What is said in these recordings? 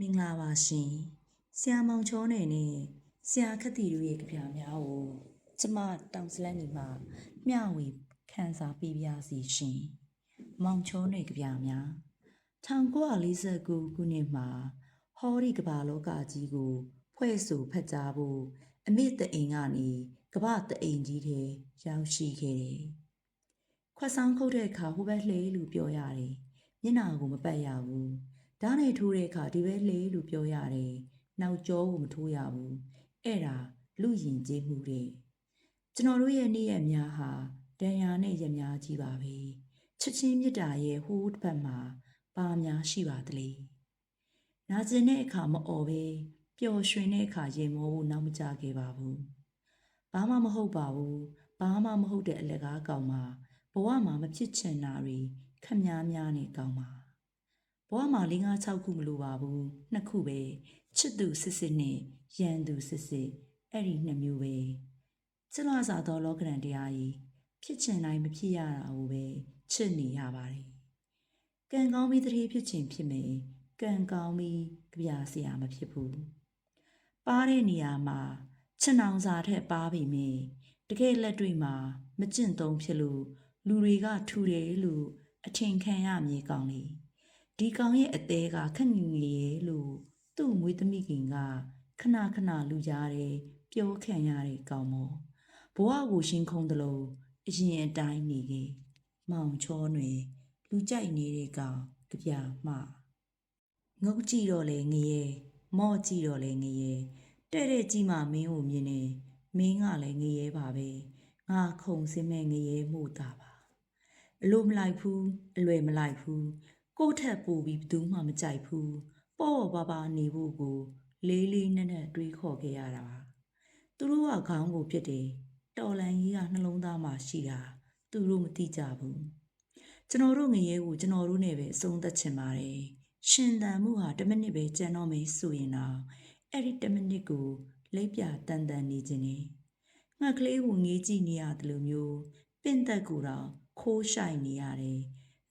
မင်္ဂလာပါရှင်ဆရာမောင်ချောနယ်နဲ့ဆရာခက်တီတို့ရဲ့ကြပြများကိုကျမတောင်စလန်းနေမှာမျှဝေခန်းစားပေးပါစီရှင်မောင်ချောနယ်ကြပြများ1949ခုနှစ်မှာဟောဒီကမ္ဘာလောကကြီးကို ဖွဲ့ဆိုဖက်ကြားဖို့အမိတအိမ်ကနေကမ္ဘာတအိမ်ကြီးထဲရောက်ရှိခဲ့တယ်ခွက်ဆောင်ခုတ်တဲ့အခါဟိုဘက်လှေလို့ပြောရတယ်မျက်နှာကိုမပတ်ရဘူး ဓာတ်နဲ့ထိုးတဲ့အခါဒီပဲလေလို့ပြောရတယ်။နောက်ကျောကိုမထိုးရဘူး။အဲ့ဒါလူရင်ကျေးမှုတဲ့။ကျွန်တော်တို့ရဲ့နေ့ရက်များဟာဒဏ်ရာနဲ့ရက်များကြီးပါပဲ။ချစ်ချင်းမြတ်တာရဲ့ဟိုးတစ်ဖက်မှာပါများရှိပါသလဲ။နာကျင်တဲ့အခါမအော်ပဲပျော်ရွှင်တဲ့အခါရင်မောဖို့နောက်မကြခဲ့ပါဘူး။ဘာမှမဟုတ်ပါဘူး။ဘာမှမဟုတ်တဲ့အလကားကောင်မှာဘဝမှာမဖြစ်ချင်တာတွေခက်များများနဲ့ကောင်းပါ ဘဝမှာ၄၅6ခုမလိုပါဘူးနှစ်ခုပဲချစ်သူစစ်စစ်နဲ့ရန်သူစစ်စစ်အဲ့ဒီနှစ်မျိုးပဲချစ်လာစားသောလောကရန်တရားကြီးဖြစ်ချင်တိုင်းမဖြစ်ရတာကိုပဲချစ်နေရပါတယ်ကံကောင်းပြီးတတိဖြစ်ချင်ဖြစ်မယ်ကံကောင်းပြီးကြပြစရာမဖြစ်ဘူးပါတဲ့နေရာမှာချစ်နောင်စာထက်ပါပြီမင်းတကယ်လက်တွေ့မှာမကျင့်သုံးဖြစ်လို့လူတွေကထူတယ်လို့အထင်ခံရမည်ကောင်းလေ ဒီကောင်ရဲ့အသေးကခက်ငင်ငယ်ရဲ့လို့သူ့မွေးသမီးခင်ကခဏခဏလူကြတယ်ပြောခံရတဲ့ကောင်မောဘဝကိုရှင်းခုံးသလိုအရင်အတိုင်းနေခဲ့မောင်ချောတွင်လူကြိုက်နေတဲ့ကောင်ကြပြမှငုတ်ကြည့်တော့လေငရဲမော့ကြည့်တော့လေငရဲတဲ့တဲ့ကြီးမှမင်းကိုမြင်နေမင်းကလည်းငရဲပါပဲငါခုံစင်းမဲ့ငရဲမှုတာပါအလိုမလိုက်ဘူးအလွယ်မလိုက်ဘူး ကိုယ့်ထက်ပိုပြီးဘယ်သူမှမကြိုက်ဘူးပေါ့ပေါ့ပါပါနေဖို့ကိုလေးလေးနက်နက်တွေးခေါ်ခဲ့ရတာပါသူတို့ကခေါင်းကိုပြစ်တယ်တော်လန်ကြီးကနှလုံးသားမှာရှိတာသူတို့မသိကြဘူးကျွန်တော်တို့ငရဲကိုကျွန်တော်တို့နဲ့ပဲအဆုံးသတ်ချင်ပါတယ်ရှင်တန်မှုဟာ10မိနစ်ပဲကြံတော့မယ်ဆိုရင်တော့အဲ့ဒီ10မိနစ်ကိုလိပ်ပြတန်တန်နေခြင်းနဲ့ငှက်ကလေးကိုငေးကြည့်နေရတယ်လို့မျိုးပင့်သက်ကိုတော့ခိုးဆိုင်နေရတယ်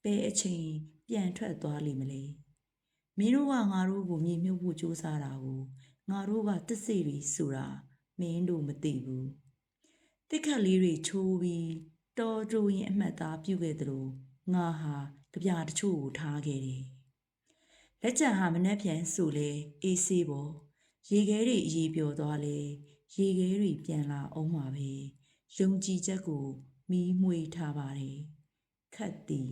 ဘယ်အချိန် ပြန်ထွက်သွားလိမ့်မလဲမင်းတို့ကငါတို့ကိုမြေမြုပ်ဖို့ကြိုးစားတာကိုငါတို့ကတစ်စိတွေဆိုတာမင်းတို့မသိဘူးတစ်ခတ်လေးတွေချိုးပြီးတော်ကြိုရင်အမှတ်သားပြုခဲ့သလိုငါဟာကြပြတချို့ကိုထားခဲ့တယ်လက်ချံဟာမနှက်ပြန်ဆိုလဲအေးဆေးပေါ်ရေခဲတွေအေးပျော်သွားလဲရေခဲတွေပြန်လာအောင်ပါပဲယုံကြည်ချက်ကိုမီးမွေးထားပါတယ်ခတ်သည်